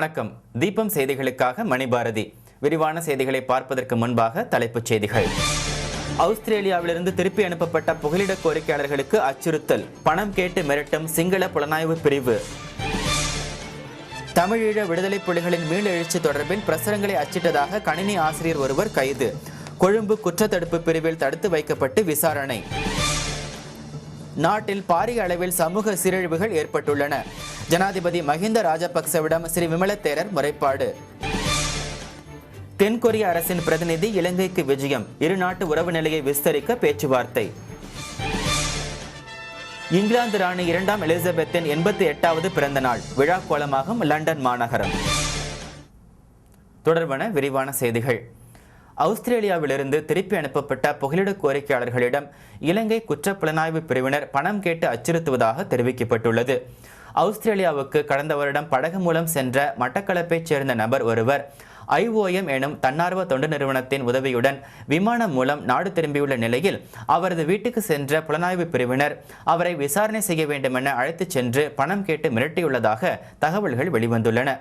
வணக்கம். தீபம் செய்திகளுக்காக மணிபாரதி. விரிவான செய்திகளை பார்ப்பதற்கு முன்பாக தலைப்புச் செய்திகள். ஆஸ்திரேலியாவிலிருந்து திருப்பி அனுப்பப்பட்ட புகலிட கோரிக்கையாளர்களுக்கு அச்சுறுத்தல். பணம் கேட்டு மிரட்டும் சிங்கள புலனாய்வு பிரிவு. தமிழீழ விடுதலை புலிகளின் மீளெழுச்சி தொடர்பில் பிரசுரங்களை அச்சிட்டதாக கணினி ஆசிரியர் ஒருவர் கைது. கொழும்பு குற்றத்தடுப்பு பிரிவில் தடுத்து வைக்கப்பட்டு விசாரணை. நாட்டில் பாரிய அளவில் சமூக சீரழிவுகள் ஏற்பட்டுள்ளன. ஜனாதிபதி மஹிந்த ராஜபக்சவிடம் ஸ்ரீ விமலத்தேரர் முறைப்பாடு. தென்கொரிய அரசின் பிரதிநிதி இலங்கைக்கு விஜயம். இரு நாட்டு உறவு நிலையை விஸ்தரிக்க பேச்சுவார்த்தை. இங்கிலாந்து ராணி இரண்டாம் எலிசபெத்தின் எண்பத்தி எட்டாவது பிறந்த நாள் விழா கோலமாகும் லண்டன் மாநகரம். தொடர்பான விரிவான செய்திகள். அவுஸ்திரேலியாவிலிருந்து திருப்பி அனுப்பப்பட்ட புகலிட கோரிக்கையாளர்களிடம் இலங்கை குற்றப்புலனாய்வு பிரிவினர் பணம் கேட்டு அச்சுறுத்துவதாக தெரிவிக்கப்பட்டுள்ளது. ஆஸ்திரேலியாவுக்கு கடந்த வருடம் படகு மூலம் சென்ற மட்டக்களப்பைச் சேர்ந்த நபர் ஒருவர். ஐஓஎம் எனும் தன்னார்வ தொண்டு நிறுவனத்தின் உதவியுடன் விமானம் மூலம் நாடு திரும்பியுள்ள நிலையில் அவரது வீட்டுக்கு சென்ற புலனாய்வு பிரிவினர் அவரை விசாரணை செய்ய வேண்டுமென அழைத்துச் சென்று பணம் கேட்டு மிரட்டியுள்ளதாக தகவல்கள் வெளிவந்துள்ளன.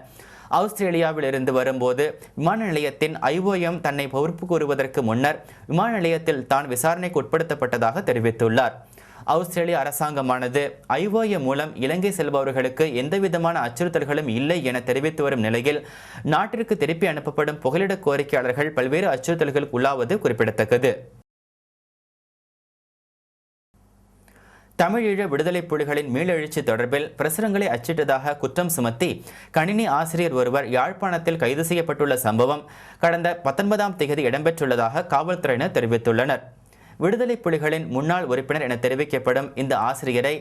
ஆஸ்திரேலியாவில் இருந்து வரும்போது விமான நிலையத்தின் ஐஓஎம் தன்னை பொறுப்பு கூறுவதற்கு முன்னர் விமான நிலையத்தில் தான் விசாரணைக்கு உட்படுத்தப்பட்டதாக தெரிவித்துள்ளார். ஆஸ்திரேலிய அரசாங்கமானது ஐஓஏ மூலம் இலங்கை செல்பவர்களுக்கு எந்தவிதமான அச்சுறுத்தல்களும் இல்லை என தெரிவித்து வரும் நிலையில் நாட்டிற்கு திருப்பி அனுப்பப்படும் புகலிட கோரிக்கையாளர்கள் பல்வேறு அச்சுறுத்தல்களுக்கு உள்ளாவது குறிப்பிடத்தக்கது. தமிழீழ விடுதலை புலிகளின் மீளெழுச்சி தொடர்பில் பிரசுரங்களை அச்சிட்டதாக குற்றம் சுமத்தி கணினி ஆசிரியர் ஒருவர் யாழ்ப்பாணத்தில் கைது செய்யப்பட்டுள்ள சம்பவம் கடந்த பத்தொன்பதாம் தேதி இடம்பெற்றுள்ளதாக காவல்துறையினர் தெரிவித்துள்ளனர். விடுதலை புலிகளின் முன்னாள் உறுப்பினர் என தெரிவிக்கப்படும் இந்த ஆசிரியரை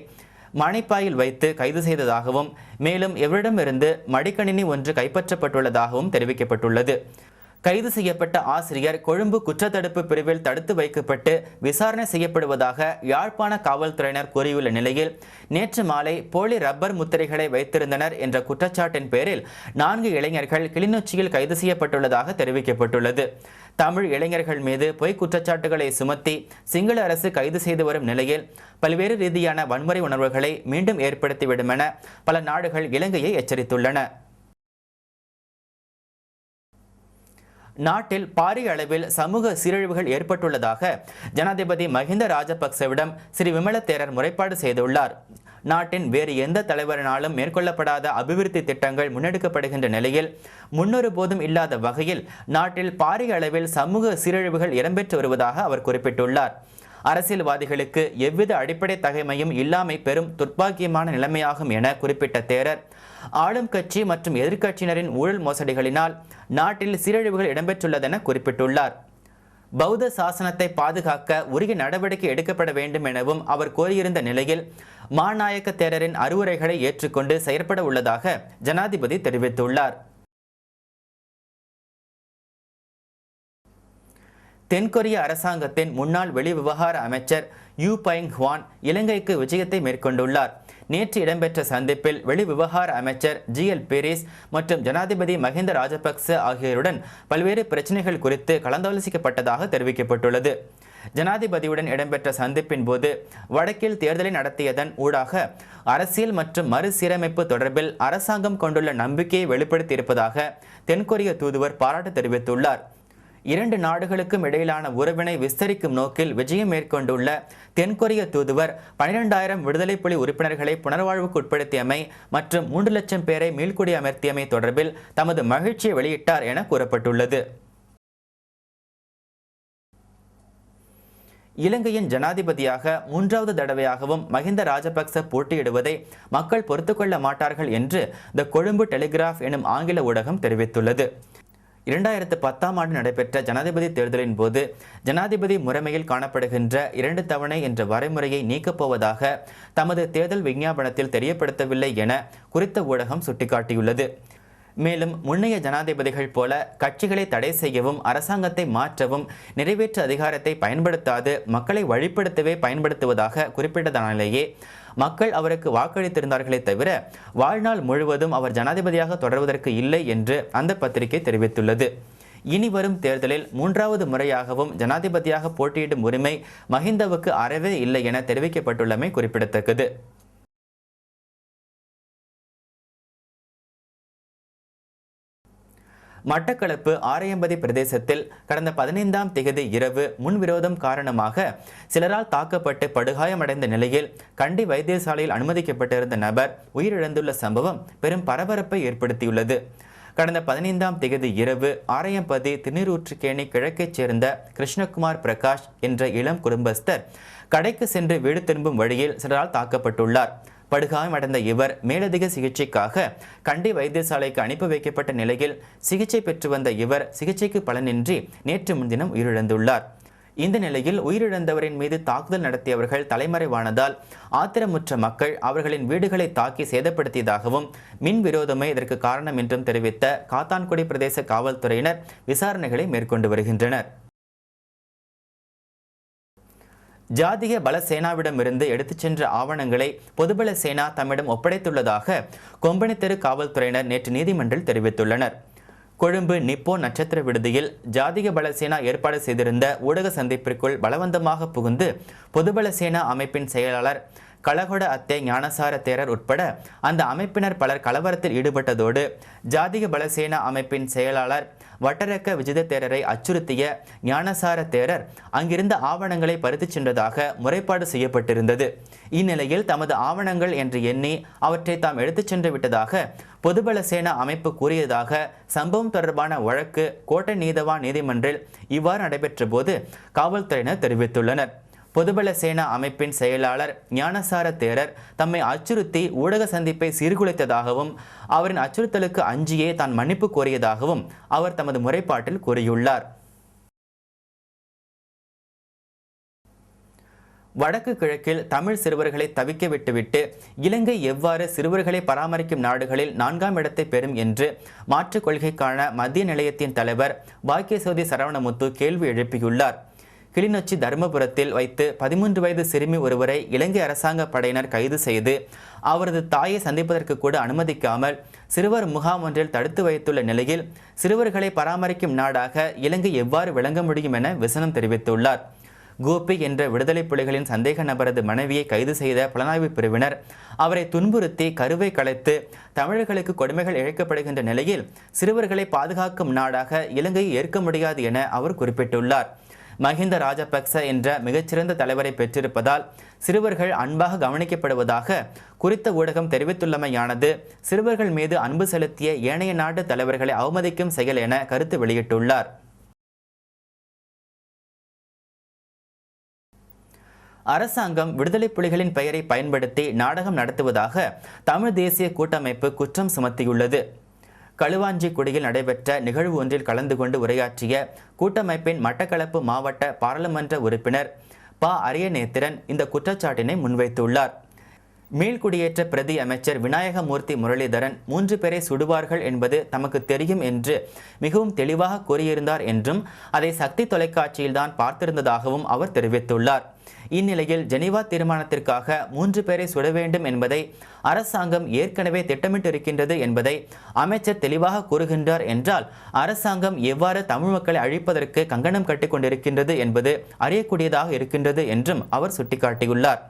மணிப்பாயில் வைத்து கைது செய்ததாகவும் மேலும் இவரிடமிருந்து மடிக்கணினி ஒன்று கைப்பற்றப்பட்டுள்ளதாகவும் தெரிவிக்கப்பட்டுள்ளது. கைது செய்யப்பட்ட ஆசிரியர் கொழும்பு குற்றத்தடுப்பு பிரிவில் தடுத்து வைக்கப்பட்டு விசாரணை செய்யப்படுவதாக யாழ்ப்பாண காவல்துறையினர் கூறியுள்ள நிலையில் நேற்று மாலை போலி ரப்பர் முத்திரைகளை வைத்திருந்தனர் என்ற குற்றச்சாட்டின் பேரில் நான்கு இளைஞர்கள் கிளிநொச்சியில் கைது செய்யப்பட்டுள்ளதாக தெரிவிக்கப்பட்டுள்ளது. தமிழ் இளைஞர்கள் மீது பொய் குற்றச்சாட்டுகளை சுமத்தி சிங்கள அரசு கைது செய்து வரும் நிலையில் பல்வேறு ரீதியான வன்முறை உணர்வுகளை மீண்டும் ஏற்படுத்திவிடும் என பல நாடுகள் இலங்கையை எச்சரித்துள்ளன. நாட்டில் பாரிய அளவில் சமூக சீரழிவுகள் ஏற்பட்டுள்ளதாக ஜனாதிபதி மஹிந்த ராஜபக்சவிடம் ஸ்ரீ விமல தேரர் முறைப்பாடு செய்துள்ளார். நாட்டின் வேறு எந்த தலைவரினாலும் மேற்கொள்ளப்படாத அபிவிருத்தி திட்டங்கள் முன்னெடுக்கப்படுகின்ற நிலையில் முன்னொரு போதும் இல்லாத வகையில் நாட்டில் பாரிய அளவில் சமூக சீரழிவுகள் இடம்பெற்று வருவதாக அவர் குறிப்பிட்டுள்ளார். அரசியல்வாதிகளுக்கு எவ்வித அடிப்படை தகைமையும் இல்லாமை பெரும் துர்ப்பாக்கியமான நிலைமையாகும் என குறிப்பிட்ட தேரர் ஆளும் கட்சி மற்றும் எதிர்க்கட்சியினரின் ஊழல் மோசடிகளினால் நாட்டில் சீரழிவுகள் இடம்பெற்றுள்ளதென குறிப்பிட்டுள்ளார். பௌத்த சாசனத்தை பாதுகாக்க உரிய நடவடிக்கை எடுக்கப்பட வேண்டும் எனவும் அவர் கோரியிருந்த நிலையில் மாநாயக்க தேரரின் அறிவுரைகளை ஏற்றுக்கொண்டு செயற்பட உள்ளதாக ஜனாதிபதி தெரிவித்துள்ளார். தென்கொரிய அரசாங்கத்தின் முன்னாள் வெளிவிவகார அமைச்சர் யூ பைங் ஹுவான் இலங்கைக்கு விஜயத்தை மேற்கொண்டுள்ளார். நேற்று இடம்பெற்ற சந்திப்பில் வெளிவிவகார அமைச்சர் ஜி எல் பீரிஸ் மற்றும் ஜனாதிபதி மஹிந்த ராஜபக்ச ஆகியோருடன் பல்வேறு பிரச்சனைகள் குறித்து கலந்தாலோசிக்கப்பட்டதாக தெரிவிக்கப்பட்டுள்ளது. ஜனாதிபதியுடன் இடம்பெற்ற சந்திப்பின் போது வடக்கில் தேர்தலை நடத்தியதன் ஊடாக அரசியல் மற்றும் மறுசீரமைப்பு தொடர்பில் அரசாங்கம் கொண்டுள்ள நம்பிக்கையை வெளிப்படுத்தியிருப்பதாக தென்கொரிய தூதுவர் பாராட்டு தெரிவித்துள்ளார். இரண்டு நாடுகளுக்கும் இடையிலான உறவினை விஸ்தரிக்கும் நோக்கில் விஜயம் மேற்கொண்டுள்ள தென்கொரிய தூதுவர் பனிரெண்டாயிரம் விடுதலை புலி உறுப்பினர்களை புனர்வாழ்வுக்கு உட்படுத்தியமை மற்றும் மூன்று லட்சம் பேரை மீள்குடி அமர்த்தியமை தொடர்பில் தமது மகிழ்ச்சியை வெளியிட்டார் என கூறப்பட்டுள்ளது. இலங்கையின் ஜனாதிபதியாக மூன்றாவது தடவையாகவும் மஹிந்த ராஜபக்ச போட்டியிடுவதை மக்கள் பொறுத்துக்கொள்ள மாட்டார்கள் என்று த கொழும்பு டெலிகிராஃப் எனும் ஆங்கில ஊடகம் தெரிவித்துள்ளது. இரண்டாயிரத்து பத்தாம் ஆண்டு நடைபெற்ற ஜனாதிபதி தேர்தலின் போது ஜனாதிபதி முறைமையில் காணப்படுகின்ற இரண்டு தவணை என்ற வரைமுறையை நீக்கப் போவதாக தமது தேர்தல் விஞ்ஞாபனத்தில் தெரியப்படுத்தவில்லை என குறித்த ஊடகம் சுட்டிக்காட்டியுள்ளது. மேலும் முன்னைய ஜனாதிபதிகள் போல கட்சிகளை தடை செய்யவும் அரசாங்கத்தை மாற்றவும் நிறைவேற்று அதிகாரத்தை பயன்படுத்தாது மக்களை வழிப்படுத்தவே பயன்படுத்துவதாக குறிப்பிட்டதனாலேயே மக்கள் அவருக்கு வாக்களித்திருந்தார்களே தவிர வாழ்நாள் முழுவதும் அவர் ஜனாதிபதியாக தொடர்வதற்கு இல்லை என்று அந்த பத்திரிகை தெரிவித்துள்ளது. இனி வரும் தேர்தலில் மூன்றாவது முறையாகவும் ஜனாதிபதியாக போட்டியிடும் உரிமை மஹிந்தவுக்கு அறவே இல்லை என தெரிவிக்கப்பட்டுள்ளமை குறிப்பிடத்தக்கது. மட்டக்களப்பு ஆரையம்பதி பிரதேசத்தில் கடந்த பதினைந்தாம் திகதி இரவு முன்விரோதம் காரணமாக சிலரால் தாக்கப்பட்டு படுகாயமடைந்த நிலையில் கண்டி வைத்தியசாலையில் அனுமதிக்கப்பட்டிருந்த நபர் உயிரிழந்துள்ள சம்பவம் பெரும் பரபரப்பை ஏற்படுத்தியுள்ளது. கடந்த பதினைந்தாம் திகதி இரவு ஆரையம்பதி திருநீரூற்றுக்கேணி கிழக்கைச் சேர்ந்த கிருஷ்ணகுமார் பிரகாஷ் என்ற இளம் குடும்பஸ்தர் கடைக்கு சென்று வீடு திரும்பும் வழியில் சிலரால் தாக்கப்பட்டுள்ளார். படுகாயமடைந்த இவர் மேலதிக சிகிச்சைக்காக கண்டி வைத்தியசாலைக்கு அனுப்பி வைக்கப்பட்ட நிலையில் சிகிச்சை பெற்று வந்த இவர் சிகிச்சைக்கு பலனின்றி நேற்று முன்தினம் உயிரிழந்துள்ளார். இந்த நிலையில் உயிரிழந்தவரின் மீது தாக்குதல் நடத்தியவர்கள் தலைமறைவானதால் ஆத்திரமுற்ற மக்கள் அவர்களின் வீடுகளை தாக்கி சேதப்படுத்தியதாகவும் மின் விரோதமே இதற்கு காரணம் என்றும் தெரிவித்த காத்தான்குடி பிரதேச காவல்துறையினர் விசாரணைகளை மேற்கொண்டு வருகின்றனர். ஜாதிக பல சேனாவிடமிருந்து எடுத்துச் சென்ற ஆவணங்களை பொதுபல சேனா தம்மிடம் ஒப்படைத்துள்ளதாக கொம்பனி தெரு காவல்துறையினர் நேற்று நீதிமன்றில் தெரிவித்துள்ளனர். கொழும்பு நிப்போ நட்சத்திர விடுதியில் ஜாதிக பலசேனா ஏற்பாடு செய்திருந்த ஊடக சந்திப்பிற்குள் பலவந்தமாக புகுந்து பொதுபல சேனா அமைப்பின் செயலாளர் கலகொட அத்தே ஞானசார தேரர் உட்பட அந்த அமைப்பினர் பலர் கலவரத்தில் ஈடுபட்டதோடு ஜாதிக பலசேனா அமைப்பின் செயலாளர் வட்டரக்க விஜித தேரரை அச்சுறுத்திய ஞானசார தேரர் அங்கிருந்த ஆவணங்களை பறித்துச் சென்றதாக முறைப்பாடு செய்யப்பட்டிருந்தது. இந்நிலையில் தமது ஆவணங்கள் என்று எண்ணி அவற்றை தாம் எடுத்துச் சென்று விட்டதாக பொதுபல சேனா அமைப்பு கூறியதாக சம்பவம் தொடர்பான வழக்கு கோட்டை நீதவான் நீதிமன்றில் இவ்வாறு நடைபெற்ற போது காவல்துறையினர் தெரிவித்துள்ளனர். பொதுபல சேனா அமைப்பின் செயலாளர் ஞானசார தேரர் தம்மை அச்சுறுத்தி ஊடக சந்திப்பை சீர்குலைத்ததாகவும் அவரின் அச்சுறுத்தலுக்கு அஞ்சியே தான் மன்னிப்பு கோரியதாகவும் அவர் தமது முறைப்பாட்டில் கூறியுள்ளார். வடக்கு கிழக்கில் தமிழ் சிறுவர்களை தவிக்க விட்டுவிட்டு இலங்கை எவ்வாறு சிறுவர்களை பராமரிக்கும் நாடுகளில் நான்காம் இடத்தை பெறும் என்று மாற்றுக் கொள்கைக்கான மத்திய நிலையத்தின் தலைவர் பாக்கியசோதி சரவணமுத்து கேள்வி எழுப்பியுள்ளார். கிளிநொச்சி தருமபுரத்தில் வைத்து பதிமூன்று வயது சிறுமி ஒருவரை இலங்கை அரசாங்க படையினர் கைது செய்து அவரது தாயை சந்திப்பதற்கு கூட அனுமதிக்காமல் சிறுவர் முகாம் ஒன்றில் தடுத்து வைத்துள்ள நிலையில் சிறுவர்களை பராமரிக்கும் நாடாக இலங்கை எவ்வாறு விளங்க முடியும் என விசனம் தெரிவித்துள்ளார். கோபி என்ற விடுதலை புலிகளின் சந்தேக நபரது மனைவியை கைது செய்த புலனாய்வு பிரிவினர் அவரை துன்புறுத்தி கருவை கலைத்து தமிழர்களுக்கு கொடுமைகள் இழைக்கப்படுகின்ற நிலையில் சிறுவர்களை பாதுகாக்கும் நாடாக இலங்கையை ஏற்க முடியாது என அவர் குறிப்பிட்டுள்ளார். மஹிந்த ராஜபக்ச என்ற மிகச்சிறந்த தலைவரை பெற்றிருப்பதால் சிறுவர்கள் அன்பாக கவனிக்கப்படுவதாக குறித்த ஊடகம் தெரிவித்துள்ளமையானது. சிறுவர்கள் மீது அன்பு செலுத்திய ஏனைய நாட்டு தலைவர்களை அவமதிக்கும் செயல் என கருத்து வெளியிட்டுள்ளார். அரசாங்கம் விடுதலை புலிகளின் பெயரை பயன்படுத்தி நாடகம் நடத்துவதாக தமிழ் தேசிய கூட்டமைப்பு குற்றம் சுமத்தியுள்ளது. களுவாஞ்சிக்குடியில் நடைபெற்ற நிகழ்வு ஒன்றில் கலந்து கொண்டு உரையாற்றிய கூட்டமைப்பின் மட்டக்களப்பு மாவட்ட பாராளுமன்ற உறுப்பினர் ப. அரியநேத்திரன் இந்த குற்றச்சாட்டினை முன்வைத்துள்ளார். மீள்குடியேற்ற பிரதி அமைச்சர் விநாயகமூர்த்தி முரளிதரன் மூன்று பேரை சுடுவார்கள் என்பது தமக்கு தெரியும் என்று மிகவும் தெளிவாக கூறியிருந்தார் என்றும் அதை சக்தி தொலைக்காட்சியில்தான் பார்த்திருந்ததாகவும் அவர் தெரிவித்துள்ளார். இந்நிலையில் ஜெனீவா தீர்மானத்திற்காக மூன்று பேரை சுட வேண்டும் என்பதை அரசாங்கம் ஏற்கனவே திட்டமிட்டிருக்கின்றது என்பதை அமைச்சர் தெளிவாக கூறுகின்றார் என்றால் அரசாங்கம் எவ்வாறு தமிழ் மக்களை அழிப்பதற்கு கங்கணம் கட்டிக்கொண்டிருக்கின்றது என்பது அறியக்கூடியதாக இருக்கின்றது என்றும் அவர் சுட்டிக்காட்டியுள்ளார்.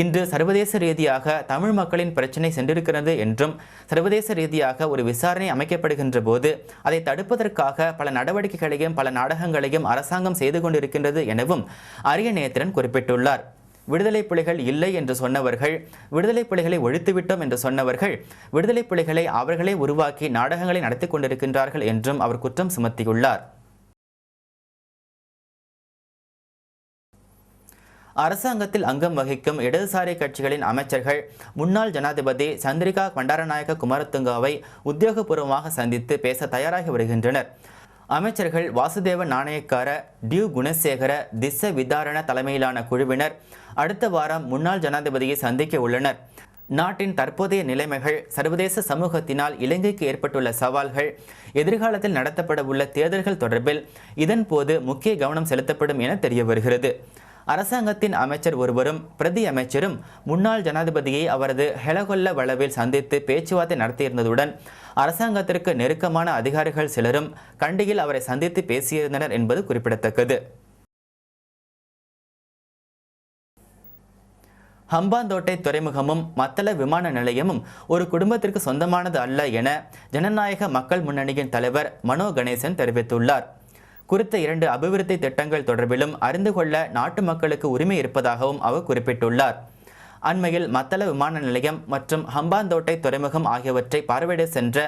இன்று சர்வதேச ரீதியாக தமிழ் மக்களின் பிரச்சினை சென்றிருக்கிறது என்றும் சர்வதேச ரீதியாக ஒரு விசாரணை அமைக்கப்படுகின்ற போது அதை தடுப்பதற்காக பல நடவடிக்கைகளையும் பல நாடகங்களையும் அரசாங்கம் செய்து கொண்டிருக்கின்றது எனவும் அரியநேத்திரன் குறிப்பிட்டுள்ளார். விடுதலை புலிகள் இல்லை என்று சொன்னவர்கள் விடுதலை புலிகளை ஒழித்துவிட்டோம் என்று சொன்னவர்கள் விடுதலை புலிகளை அவர்களே உருவாக்கி நாடகங்களை நடத்தி கொண்டிருக்கின்றார்கள் என்றும் அவர் குற்றம் சுமத்தியுள்ளார். அரசாங்கத்தில் அங்கம் வகிக்கும் இடதுசாரி கட்சிகளின் அமைச்சர்கள் முன்னாள் ஜனாதிபதி சந்திரிகா பண்டாரநாயக்க குமாரத்துங்காவை உத்தியோகபூர்வமாக சந்தித்து பேச தயாராகி வருகின்றனர். அமைச்சர்கள் வாசுதேவ நாணயக்கார டியூ குணசேகர திச விதாரண தலைமையிலான குழுவினர் அடுத்த வாரம் முன்னாள் ஜனாதிபதியை சந்திக்க உள்ளனர். நாட்டின் தற்போதைய நிலைமைகள் சர்வதேச சமூகத்தினால் இலங்கைக்கு ஏற்பட்டுள்ள சவால்கள் எதிர்காலத்தில் நடத்தப்பட உள்ள தேர்தல்கள் தொடர்பில் இதன்போது முக்கிய கவனம் செலுத்தப்படும் என தெரிய வருகிறது. அரசாங்கத்தின் அமைச்சர் ஒருவரும் பிரதி அமைச்சரும் முன்னாள் ஜனாதிபதியை அவரது ஹெலகொல்ல வளவில் சந்தித்து பேச்சுவார்த்தை நடத்தியிருந்ததுடன் அரசாங்கத்திற்கு நெருக்கமான அதிகாரிகள் சிலரும் கண்டியில் அவரை சந்தித்து பேசியிருந்தனர் என்பது குறிப்பிடத்தக்கது. ஹம்பாந்தோட்டை துறைமுகமும் மத்தள விமான நிலையமும் ஒரு குடும்பத்திற்கு சொந்தமானது அல்ல என ஜனநாயக மக்கள் முன்னணியின் தலைவர் மனோ கணேசன் தெரிவித்துள்ளார். குறித்த இரண்டு அபிவிருத்தி திட்டங்கள் தொடர்பிலும் அறிந்து கொள்ள நாட்டு மக்களுக்கு உரிமை இருப்பதாகவும் அவர் குறிப்பிட்டுள்ளார். அண்மையில் மத்தள விமான நிலையம் மற்றும் ஹம்பாந்தோட்டை துறைமுகம் ஆகியவற்றை பார்வையிட சென்ற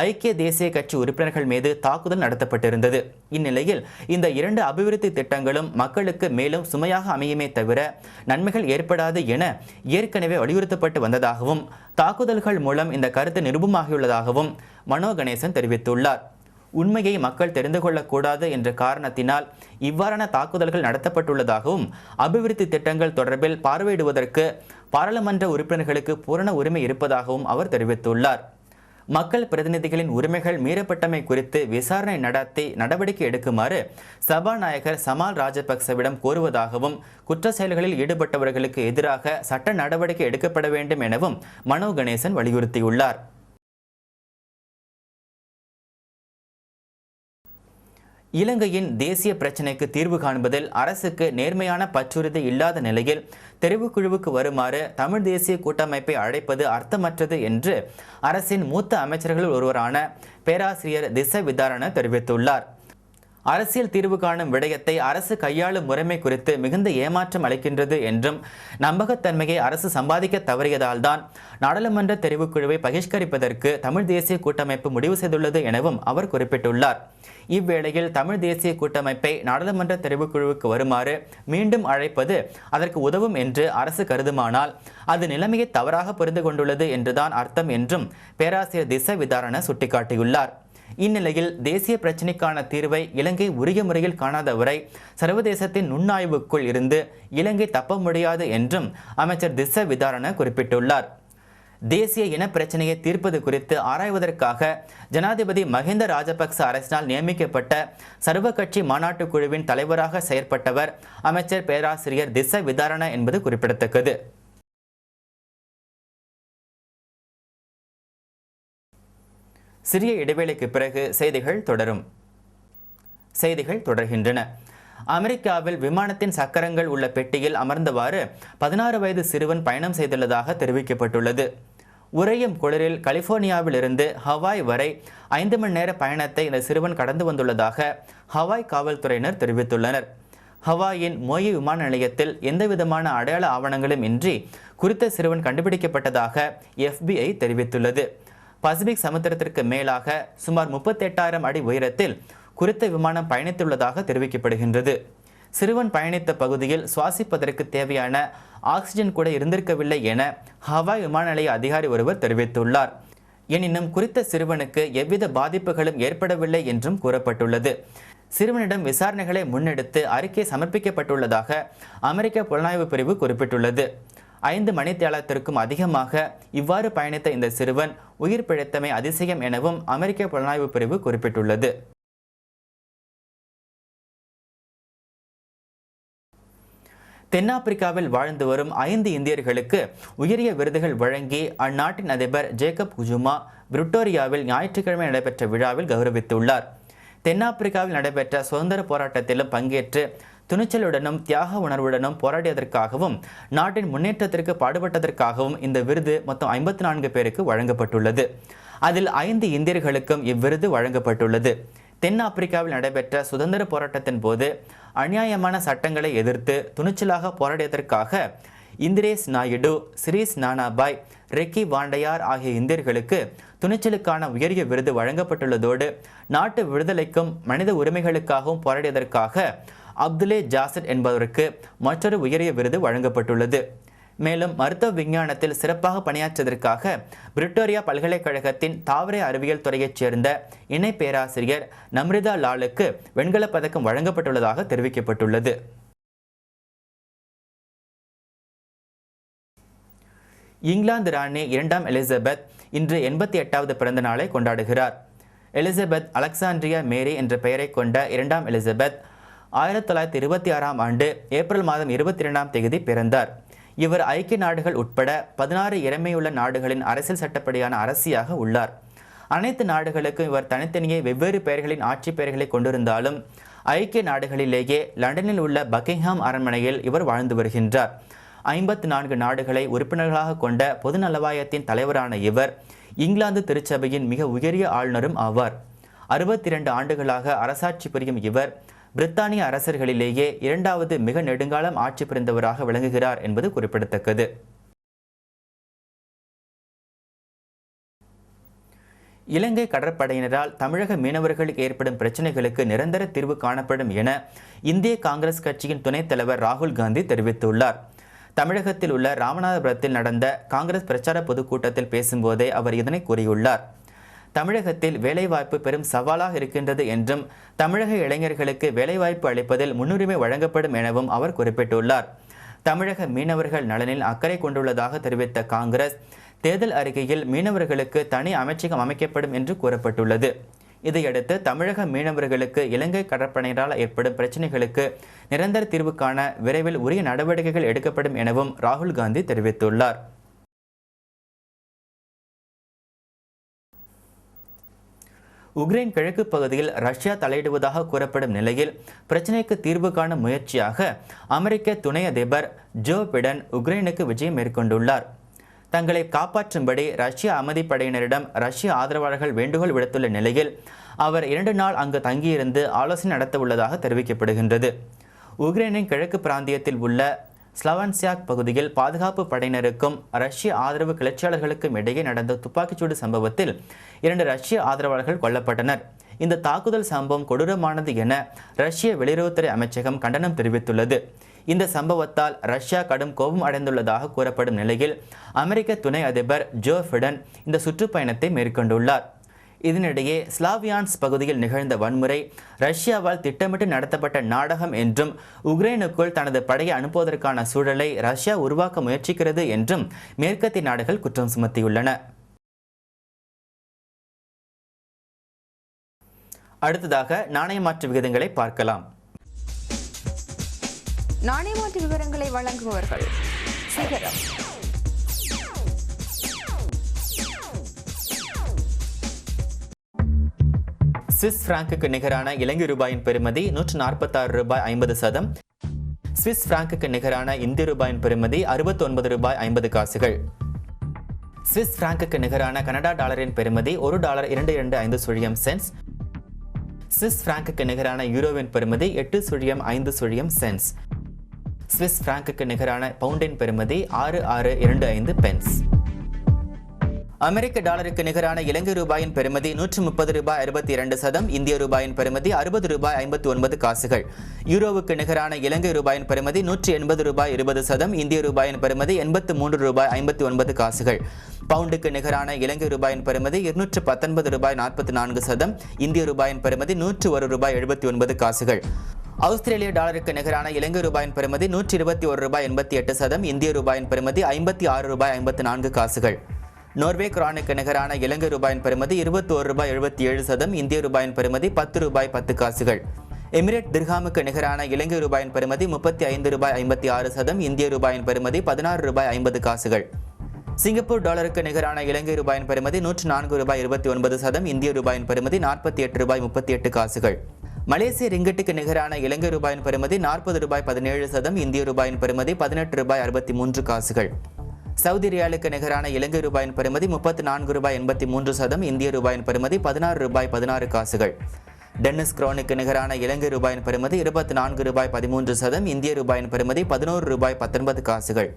ஐக்கிய தேசிய கட்சி உறுப்பினர்கள் மீது தாக்குதல் நடத்தப்பட்டிருந்தது. இந்நிலையில் இந்த இரண்டு அபிவிருத்தி திட்டங்களும் மக்களுக்கு மேலும் சுமையாக அமையுமே தவிர நன்மைகள் ஏற்படாது என ஏற்கனவே வலியுறுத்தப்பட்டு வந்ததாகவும் தாக்குதல்கள் மூலம் இந்த கருத்து நிரூபமாகியுள்ளதாகவும் மனோ கணேசன் தெரிவித்துள்ளார். உண்மையை மக்கள் தெரிந்து கொள்ளக்கூடாது என்ற காரணத்தினால் இவ்வாறான தாக்குதல்கள் நடத்தப்பட்டுள்ளதாகவும் அபிவிருத்தி திட்டங்கள் தொடர்பில் பார்வையிடுவதற்கு பாராளுமன்ற உறுப்பினர்களுக்கு பூரண உரிமை இருப்பதாகவும் அவர் தெரிவித்துள்ளார். மக்கள் பிரதிநிதிகளின் உரிமைகள் மீறப்பட்டமை குறித்து விசாரணை நடத்தி நடவடிக்கை எடுக்குமாறு சபாநாயகர் சமால் ராஜபக்சவிடம் கோருவதாகவும் குற்ற செயல்களில் ஈடுபட்டவர்களுக்கு எதிராக சட்ட நடவடிக்கை எடுக்கப்பட வேண்டும் எனவும் மனோ கணேசன் வலியுறுத்தியுள்ளார். இலங்கையின் தேசிய பிரச்சினைக்கு தீர்வு காண்பதில் அரசுக்கு நேர்மையான பற்றுறுதி இல்லாத நிலையில் தெரிவுக்குழுவுக்கு வருமாறு தமிழ் தேசிய கூட்டமைப்பை அழைப்பது அர்த்தமற்றது என்று அரசின் மூத்த அமைச்சர்களில் ஒருவரான பேராசிரியர் திச விதாரண தெரிவித்துள்ளார். அரசியல் தீர்வு காணும் விடயத்தை அரசு கையாளும் முறைமை குறித்து மிகுந்த ஏமாற்றம் அளிக்கின்றது என்றும் நம்பகத்தன்மையை அரசு சம்பாதிக்க தவறியதால் தான் நாடாளுமன்ற தெரிவுக்குழுவை பகிஷ்கரிப்பதற்கு தமிழ் தேசிய கூட்டமைப்பு முடிவு செய்துள்ளது எனவும் அவர் குறிப்பிட்டுள்ளார். இவ்வேளையில் தமிழ் தேசிய கூட்டமைப்பை நாடாளுமன்ற தெரிவுக்குழுவுக்கு வருமாறு மீண்டும் அழைப்பது அதற்கு உதவும் என்று அரசு கருதுமானால் அது நிலைமையை தவறாக புரிந்து கொண்டுள்ளது என்றுதான் அர்த்தம் என்றும் பேராசிரியர் திச விதாரண சுட்டிக்காட்டியுள்ளார். இந்நிலையில் தேசிய பிரச்சினைக்கான தீர்வை இலங்கை உரிய முறையில் காணாதவரை சர்வதேசத்தின் நுண்ணாய்வுக்குள் இருந்து இலங்கை தப்ப முடியாது என்றும் அமைச்சர் திச விதாரண குறிப்பிட்டுள்ளார். தேசிய இன பிரச்சனையை தீர்ப்பது குறித்து ஆராய்வதற்காக ஜனாதிபதி மஹிந்த ராஜபக்ச அரசினால் நியமிக்கப்பட்ட சர்வகட்சி மாநாட்டுக் குழுவின் தலைவராக செயற்பட்டவர் அமைச்சர் பேராசிரியர் திச விதாரண என்பது குறிப்பிடத்தக்கது. சிறிய இடைவேளைக்கு பிறகு செய்திகள் தொடரும். செய்திகள் தொடர்கின்றன. அமெரிக்காவில் விமானத்தின் சக்கரங்கள் உள்ள பெட்டியில் அமர்ந்தவாறு பதினாறு வயது சிறுவன் பயணம் செய்துள்ளதாக தெரிவிக்கப்பட்டுள்ளது. உறையும் குளிரில் கலிஃபோர்னியாவிலிருந்து ஹவாய் வரை ஐந்து மணி நேர பயணத்தை இந்த சிறுவன் கடந்து வந்துள்ளதாக ஹவாய் காவல்துறையினர் தெரிவித்துள்ளனர். ஹவாயின் மோயி விமான நிலையத்தில் எந்தவிதமான அடையாள ஆவணங்களும் இன்றி குறித்த சிறுவன் கண்டுபிடிக்கப்பட்டதாக எஃபிஐ தெரிவித்துள்ளது. பசிபிக் சமுத்திரத்திற்கு மேலாக சுமார் முப்பத்தெட்டாயிரம் அடி உயரத்தில் குறித்த விமானம் பயணித்துள்ளதாக தெரிவிக்கப்படுகின்றது. சிறுவன் பயணித்த பகுதியில் சுவாசிப்பதற்கு தேவையான ஆக்சிஜன் கூட இருந்திருக்கவில்லை என ஹவாய் விமான நிலைய அதிகாரி ஒருவர் தெரிவித்துள்ளார். எனினும் குறித்த சிறுவனுக்கு எவ்வித பாதிப்புகளும் ஏற்படவில்லை என்றும் கூறப்பட்டுள்ளது. சிறுவனிடம் விசாரணைகளை முன்னெடுத்து அறிக்கை சமர்ப்பிக்கப்பட்டுள்ளதாக அமெரிக்க புலனாய்வு பிரிவு குறிப்பிட்டுள்ளது. ஐந்து மணித்தியாலத்திற்கும் அதிகமாக இவ்வாறு பயணித்த இந்த சிறுவன் உயிர் பிழைத்தமை அதிசயம் எனவும் அமெரிக்க புலனாய்வு பிரிவு குறிப்பிட்டுள்ளது. தென்னாப்பிரிக்காவில் வாழ்ந்து வரும் ஐந்து இந்தியர்களுக்கு உயரிய விருதுகள் வழங்கி அந்நாட்டின் அதிபர் ஜேக்கப் குஜுமா பிரிட்டோரியாவில் ஞாயிற்றுக்கிழமை நடைபெற்ற விழாவில் கௌரவித்துள்ளார். தென்னாப்பிரிக்காவில் நடைபெற்ற சுதந்திர போராட்டத்திலும் பங்கேற்று துணிச்சலுடனும் தியாக உணர்வுடனும் போராடியதற்காகவும் நாட்டின் முன்னேற்றத்திற்கு பாடுபட்டதற்காகவும் இந்த விருது மொத்தம் ஐம்பத்தி நான்கு பேருக்கு வழங்கப்பட்டுள்ளது. அதில் ஐந்து இந்தியர்களுக்கும் இவ்விருது வழங்கப்பட்டுள்ளது. தென்னாப்பிரிக்காவில் நடைபெற்ற சுதந்திர போராட்டத்தின் போது அநியாயமான சட்டங்களை எதிர்த்து துணிச்சலாக போராடியதற்காக இந்திரேஸ் நாயுடு சிரீஸ் நானாபாய் ரெக்கி வாண்டையார் ஆகிய இந்தியர்களுக்கு துணிச்சலுக்கான உயரிய விருது வழங்கப்பட்டுள்ளதோடு நாட்டு விடுதலைக்கும் மனித உரிமைகளுக்காகவும் போராடியதற்காக அப்துலே ஜாசட் என்பவருக்கு மற்றொரு உயரிய விருது வழங்கப்பட்டுள்ளது. மேலும் மருத்துவ விஞ்ஞானத்தில் சிறப்பாக பணியாற்றியதற்காக பிரிட்டோரியா பல்கலைக்கழகத்தின் தாவர அறிவியல் துறையைச் சேர்ந்த இணை பேராசிரியர் நம்ரிதா லாலுக்கு வெண்கலப் பதக்கம் வழங்கப்பட்டுள்ளதாக தெரிவிக்கப்பட்டுள்ளது. இங்கிலாந்து ராணி இரண்டாம் எலிசபெத் இன்று எண்பத்தி எட்டாவது பிறந்த நாளை கொண்டாடுகிறார். எலிசபெத் அலெக்சாண்ட்ரியா மேரி என்ற பெயரை கொண்ட இரண்டாம் எலிசபெத் ஆயிரத்தி தொள்ளாயிரத்தி இருபத்தி ஆறாம் ஆண்டு ஏப்ரல் மாதம் இருபத்தி இரண்டாம் தேதி பிறந்தார். இவர் ஐக்கிய நாடுகள் உட்பட பதினாறு இறமையுள்ள நாடுகளின் அரசியல் சட்டப்படியான அரசியாக உள்ளார். அனைத்து நாடுகளுக்கும் இவர் தனித்தனியே வெவ்வேறு பெயர்களின் ஆட்சி பெயர்களை கொண்டிருந்தாலும் ஐக்கிய நாடுகளிலேயே லண்டனில் உள்ள பக்கிங்ஹாம் அரண்மனையில் இவர் வாழ்ந்து வருகின்றார். ஐம்பத்து நான்கு நாடுகளை உறுப்பினர்களாக கொண்ட பொதுநலவாயத்தின் தலைவரான இவர் இங்கிலாந்து திருச்சபையின் மிக உயரிய ஆளுநரும் ஆவார். அறுபத்தி இரண்டு ஆண்டுகளாக அரசாட்சி புரியும் இவர் பிரித்தானிய அரசர்களிலேயே இரண்டாவது மிக நெடுங்காலம் ஆட்சி புரிந்தவராக விளங்குகிறார் என்பது குறிப்பிடத்தக்கது. இலங்கை கடற்படையினரால் தமிழக மீனவர்களுக்கு ஏற்படும் பிரச்சினைகளுக்கு நிரந்தர தீர்வு காணப்படும் என இந்திய காங்கிரஸ் கட்சியின் துணைத் தலைவர் ராகுல் காந்தி தெரிவித்துள்ளார். தமிழகத்தில் உள்ள ராமநாதபுரத்தில் நடந்த காங்கிரஸ் பிரச்சார பொதுக்கூட்டத்தில் பேசும்போதே அவர் இதனை கூறியுள்ளார். தமிழகத்தில் வேலைவாய்ப்பு பெரும் சவாலாக இருக்கின்றது என்றும் தமிழக இளைஞர்களுக்கு வேலைவாய்ப்பு அளிப்பதில் முன்னுரிமை வழங்கப்படும் எனவும் அவர் குறிப்பிட்டுள்ளார். தமிழக மீனவர்கள் நலனில் அக்கறை கொண்டுள்ளதாக தெரிவித்த காங்கிரஸ் தேர்தல் அறிக்கையில் மீனவர்களுக்கு தனி அமைச்சகம் அமைக்கப்படும் என்று கூறப்பட்டுள்ளது. இதையடுத்து தமிழக மீனவர்களுக்கு இலங்கை கடற்படையினரால் ஏற்படும் பிரச்சினைகளுக்கு நிரந்தர தீர்வு காண விரைவில் உரிய நடவடிக்கைகள் எடுக்கப்படும் எனவும் ராகுல் காந்தி தெரிவித்துள்ளார். உக்ரைன் கிழக்கு பகுதியில் ரஷ்யா தலையிடுவதாக கூறப்படும் நிலையில் பிரச்சினைக்கு தீர்வு காண முயற்சியாக அமெரிக்க துணை அதிபர் ஜோ பிடன் உக்ரைனுக்கு விஜயம் மேற்கொண்டுள்ளார். தங்களை காப்பாற்றும்படி ரஷ்ய அமைதிப்படையினரிடம் ரஷ்ய ஆதரவாளர்கள் வேண்டுகோள் விடுத்துள்ள நிலையில் அவர் இரண்டு நாள் அங்கு தங்கியிருந்து ஆலோசனை நடத்த உள்ளதாக தெரிவிக்கப்படுகின்றது. உக்ரைனின் கிழக்கு பிராந்தியத்தில் உள்ள ஸ்லவன்சியாக் பகுதியில் பாதுகாப்பு படையினருக்கும் ரஷ்ய ஆதரவு கிளர்ச்சியாளர்களுக்கும் இடையே நடந்த துப்பாக்கிச்சூடு சம்பவத்தில் இரண்டு ரஷ்ய ஆதரவாளர்கள் கொல்லப்பட்டனர். இந்த தாக்குதல் சம்பவம் கொடூரமானது என ரஷ்ய வெளியுறவுத்துறை அமைச்சகம் கண்டனம் தெரிவித்துள்ளது. இந்த சம்பவத்தால் ரஷ்யா கடும் கோபம் அடைந்துள்ளதாக கூறப்படும் நிலையில் அமெரிக்க துணை அதிபர் ஜோ ஃபிடன் இந்த சுற்றுப்பயணத்தை மேற்கொண்டுள்ளார். இதனிடையே ஸ்லாவியான்ஸ் பகுதியில் நிகழ்ந்த வன்முறை ரஷ்யாவால் திட்டமிட்டு நடத்தப்பட்ட நாடகம் என்றும் உக்ரைனுக்குள் தனது படையை அனுப்புவதற்கான சூழலை ரஷ்யா உருவாக்க முயற்சிக்கிறது என்றும் மேற்கத்திய நாடுகள் குற்றம் சுமத்தியுள்ளன. அடுத்ததாக நாணய மாற்று விகிதங்களை பார்க்கலாம். நாணய மாற்று விவரங்களை வழங்குபவர்கள் சிகரம். சுவிஸ் பிராங்குக்கு நிகரான இலங்கை ரூபாயின் பெறுமதி நூற்று நாற்பத்தாறு ரூபாய் ஐம்பது சதம். சுவிஸ் பிராங்குக்கு நிகரான இந்திய ரூபாயின் பெறுமதி அறுபத்தி ஒன்பது ரூபாய் ஐம்பது காசுகள். சுவிஸ் பிராங்குக்கு நிகரான கனடா டாலரின் பெறுமதி ஒரு டாலர் இரண்டு இரண்டு ஐந்து சுழியம் சென்ஸ் சுவிஸ் பிராங்குக்கு நிகரான யூரோவின் பெறுமதி எட்டு சுழியம் ஐந்து சுழியம் சென்ஸ் சுவிஸ் பிராங்குக்கு நிகரான பவுண்டின் பெறுமதி ஆறு ஆறு இரண்டு ஐந்து பென்ஸ் அமெரிக்க டாலருக்கு நிகரான இலங்கை ரூபாயின் பெறுமதி நூற்று முப்பது ரூபாய் அறுபத்தி இரண்டு சதம் இந்திய ரூபாயின் பெறுமதி அறுபது ரூபாய் ஐம்பத்தி ஒன்பது காசுகள். யூரோவுக்கு நிகரான இலங்கை ரூபாயின் பெறுமதி நூற்றி எண்பது ரூபாய் இருபது சதம் இந்திய ரூபாயின் பெறுமதி எண்பத்து மூன்று ரூபாய் ஐம்பத்தி ஒன்பது காசுகள். பவுண்டுக்கு நிகரான இலங்கை ரூபாயின் பெறுமதி இருநூற்று பத்தொன்பது ரூபாய் நாற்பத்தி நான்கு சதம் இந்திய ரூபாயின் பெறுமதி நூற்று ஒரு ரூபாய் எழுபத்தி ஒன்பது காசுகள். ஆஸ்திரேலிய டாலருக்கு நிகரான இலங்கை ரூபாயின் பெறுமதி நூற்றி இருபத்தி ஒரு ரூபாய் எண்பத்தி எட்டு சதம் இந்திய ரூபாயின் பெறுமதி ஐம்பத்தி ஆறு ரூபாய் ஐம்பத்தி நான்கு காசுகள். நோர்வே கிரானுக்கு நிகரான இலங்கை ரூபாயின் பெறுமதி இருபத்தோரு ரூபாய் எழுபத்தி ஏழு சதம் இந்திய ரூபாயின் பெறுமதி பத்து ரூபாய் பத்து காசுகள். எமிரேட் திர்ஹாமுக்கு நிகரான இலங்கை ரூபாயின் பெறுமதி முப்பத்தி ஐந்து ரூபாய் ஐம்பத்தி ஆறு சதம் இந்திய ரூபாயின் பெறுமதி பதினாறு ரூபாய் ஐம்பது காசுகள். சிங்கப்பூர் டாலருக்கு நிகரான இலங்கை ரூபாயின் பெறுமதி நூற்று நான்கு ரூபாய் இருபத்தி ஒன்பது சதம் இந்திய ரூபாயின் பெறுமதி நாற்பத்தி எட்டு ரூபாய் முப்பத்தி எட்டு காசுகள். மலேசிய ரிங்கட்டுக்கு நிகரான இலங்கை ரூபாயின் பெறுமதி நாற்பது ரூபாய் பதினேழு சதம் இந்திய ரூபாயின் பெறுமதி பதினெட்டு ரூபாய் அறுபத்தி மூன்று காசுகள். சவுதி ரியாலுக்கு நிகரான இலங்கை ரூபாயின் பெறுமதி முப்பத்தி நான்கு ரூபாய் எண்பத்தி மூன்று சதம் இந்திய ரூபாயின் பெறுமதி பதினாறு ரூபாய் பதினாறு காசுகள். டென்னிஸ் குரோனுக்கு நிகரான இலங்கை ரூபாயின் பெறுமதி இருபத்தி நான்கு ரூபாய் பதிமூன்று சதம் இந்திய ரூபாயின் பெறுமதி பதினோரு ரூபாய் பத்தொன்பது காசுகள்.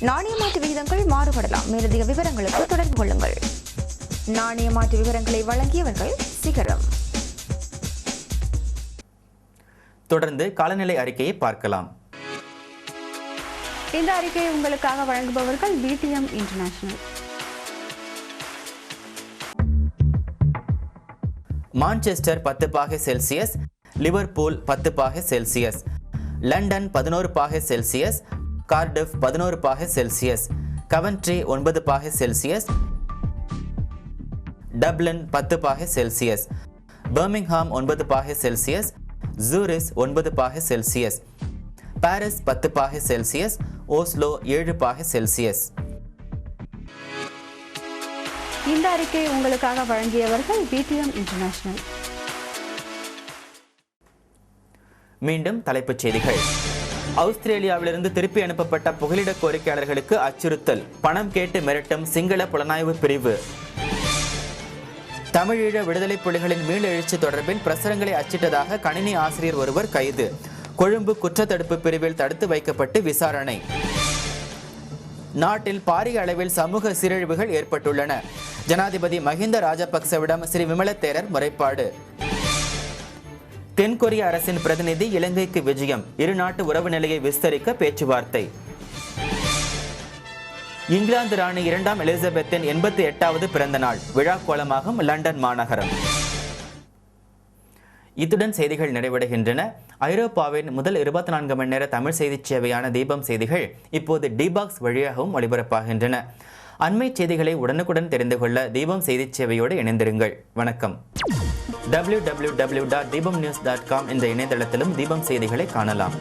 நாணய மாற்று விகிதங்கள் மாறுபடலாம். மேலதிக விவரங்களுக்கு தொடர்பு கொள்ளுங்கள். நாணய மாற்று விவரங்களை வழங்கியவர்கள் சிகரம். தொடர்ந்து காலநிலை அறிக்கையை பார்க்கலாம். இந்த அறிக்கையை உங்களுக்காக வழங்குபவர்கள் பிடிஎம் இன்டர்நேஷனல் மான்செஸ்டர் பத்து பாகை செல்சியஸ் லிவர்பூல் பத்து பாகை செல்சியஸ் லண்டன் பதினோரு பாகை செல்சியஸ் கார்டிஃப் பதினோரு பாகை செல்சியஸ் கவன்ட்ரி ஒன்பது பாகை செல்சியஸ் டப்ளின் பத்து பாகை செல்சியஸ் பர்மிங்ஹாம் ஒன்பது பாகை செல்சியஸ் ஜூரிஸ் ஒன்பது பாகை செல்சியஸ் பாரிஸ் பத்து பாகை செல்சியஸ் ஓஸ்லோ ஏழு பாகை செல்சியஸ். இந்த அறிக்கையை உங்களுக்காக வழங்கியவர்கள் பிடிஎம் இன்டர்நேஷனல் மீண்டும் தலைப்புச் செய்திகள். ஆஸ்திரேலியாவிலிருந்து திருப்பி அனுப்பப்பட்ட புகலிட கோரிக்கையாளர்களுக்கு அச்சுறுத்தல். பணம் கேட்டு மிரட்டும் சிங்கள புலனாய்வு பிரிவு. தமிழீழ விடுதலை புலிகளின் மீளெழுச்சி தொடர்பில் பிரசுரங்களை அச்சிட்டதாக கணினி ஆசிரியர் ஒருவர் கைது. கொழும்பு குற்றத்தடுப்பு பிரிவில் தடுத்து வைக்கப்பட்டு விசாரணை. நாட்டில் பாரிய அளவில் சமூக சீரழிவுகள் ஏற்பட்டுள்ளன. ஜனாதிபதி மஹிந்த ராஜபக்சவிடம் ஸ்ரீ விமலத்தேரர் முறைப்பாடு. தென்கொரிய அரசின் பிரதிநிதி இலங்கைக்கு விஜயம். இரு நாட்டு உறவு நிலையை விஸ்தரிக்க பேச்சுவார்த்தை. இங்கிலாந்து ராணி இரண்டாம் எலிசபெத்தின் எண்பத்தி எட்டாவது பிறந்த நாள் விழா கோலமாகும் லண்டன் மாநகரம். இத்துடன் செய்திகள் நிறைவடைகின்றன. ஐரோப்பாவின் முதல் இருபத்தி நான்கு மணி நேர தமிழ் செய்திச் சேவையான தீபம் செய்திகள் இப்போது டிபாக்ஸ் வழியாகவும் ஒளிபரப்பாகின்றன. அண்மை செய்திகளை உடனுக்குடன் தெரிந்து கொள்ள தீபம் செய்திச் சேவையோடு இணைந்திருங்கள். வணக்கம். www.deepamnews.com dot Deepam news dot com என்ற இணையதளத்திலும் தீபம் செய்திகளை காணலாம்.